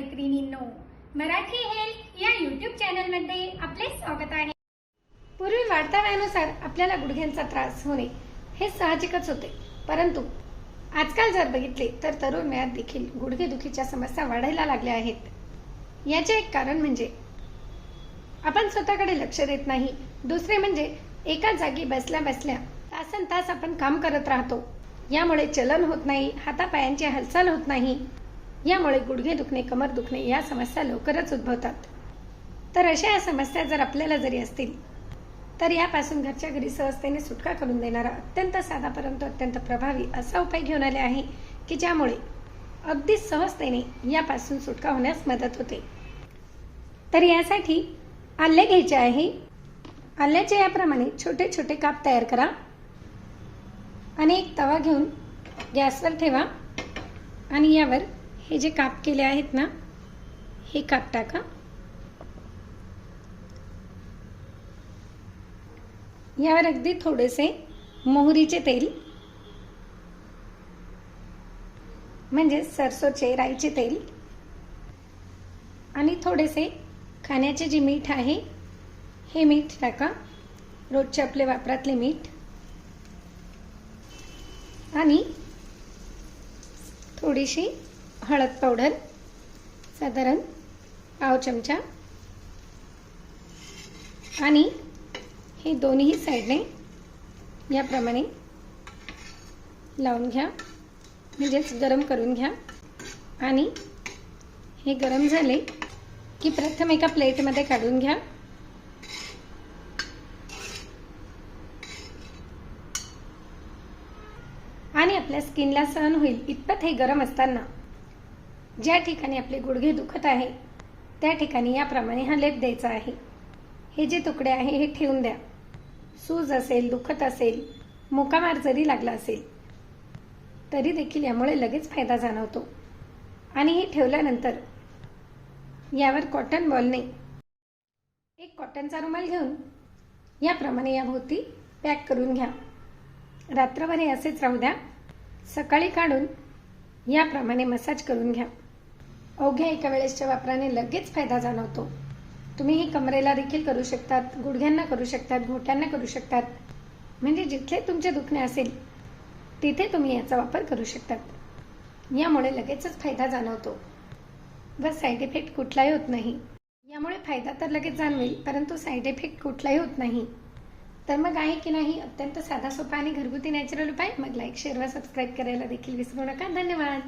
मैत्रिणींनो मराठी हेल्थ या यूट्यूब चॅनलमध्ये आपले स्वागत आहे. पूर्वी वाढत्या वयानुसार आपल्याला गुडघ्यांचा त्रास होणे हे साहजिकच होते. परंतु आजकाल जर बघितले तर तरुण वयात देखील गुडघेदुखीच्या समस्या वाढायला लागल्या आहेत. याचे एक कारण म्हणजे आपण स्वतःकडे लक्ष देत नाही. दुसरे म्हणजे एका जागी बसल्या बसल्या तासन तास आपण काम करत राहतो. यामुळे चलन होत नाही हातापायांची हालचाल होत नाही. यामुळे गुडघे दुखणे कमर दुखणे या समस्या लवकरच उद्भवतात. तर अशा या समस्या जर आपल्याला जरी असतील तर यापासून घरच्या घरी सहजतेने सुटका करून देणारा अत्यंत साधा परंतु अत्यंत प्रभावी असा उपाय घेऊन आले आहे की ज्यामुळे अगदी सहजतेने यापासून सुटका होण्यास मदत होते. तर यासाठी आले घ्यायचे आहे. आल्याचे याप्रमाणे छोटे छोटे काप तयार करा आणि एक तवा घेऊन गॅसवर ठेवा आणि यावर हे जे काप केले आहेत ना हे काप टाका. यावर अगदी थोडेसे मोहरीचे तेल म्हणजे सरसोचे राईचे तेल आणि थोडेसे खाण्याचे जे मीठ आहे हे मीठ टाका. रोजचे आपले वापरातले मीठ. आणि थोडीशी हळद पावडर साधारण पाव चमचा. आणि हे दोन्ही साईडने याप्रमाणे लावून घ्या. म्हणजेच गरम करून घ्या. आणि हे गरम झाले की प्रथम एका प्लेटमध्ये काढून घ्या. आणि आपल्या स्किनला सहन होईल इतपत हे गरम असताना. ज्या ठिकाणी आपले गुडघे दुखत आहे त्या ठिकाणी याप्रमाणे हा लेप द्यायचा आहे. हे जे तुकडे आहे हे ठेवून द्या. सूज असेल दुखत असेल मुकामार जरी लागला असेल तरी देखील यामुळे लगेच फायदा जाणवतो. आणि हे ठेवल्यानंतर यावर कॉटन बॉलने एक कॉटनचा रुमाल घेऊन याप्रमाणे याभोवती पॅक करून घ्या. रात्रभर हे असेच राहू द्या. सकाळी काढून याप्रमाणे मसाज करून घ्या. अवघ्या एका वेळेसच्या वापराने लगेच फायदा जाणवतो. तुम्ही ही कमरेला देखील करू शकतात गुडघ्यांना करू शकतात घोट्यांना करू शकतात. म्हणजे जिथे तुमचे दुखणे असेल तिथे तुम्ही याचा वापर करू शकतात. यामुळे लगेचच फायदा जाणवतो. व साईड इफेक्ट कुठलाही होत नाही. यामुळे फायदा तर लगेच जाणवेल परंतु साईड इफेक्ट कुठलाही होत नाही. तर मग आहे की नाही? अत्यंत साधा सोपा आणि घरगुती नॅचरल उपाय? मग लाईक शेअर व सबस्क्राईब करायला देखील विसरू नका. धन्यवाद.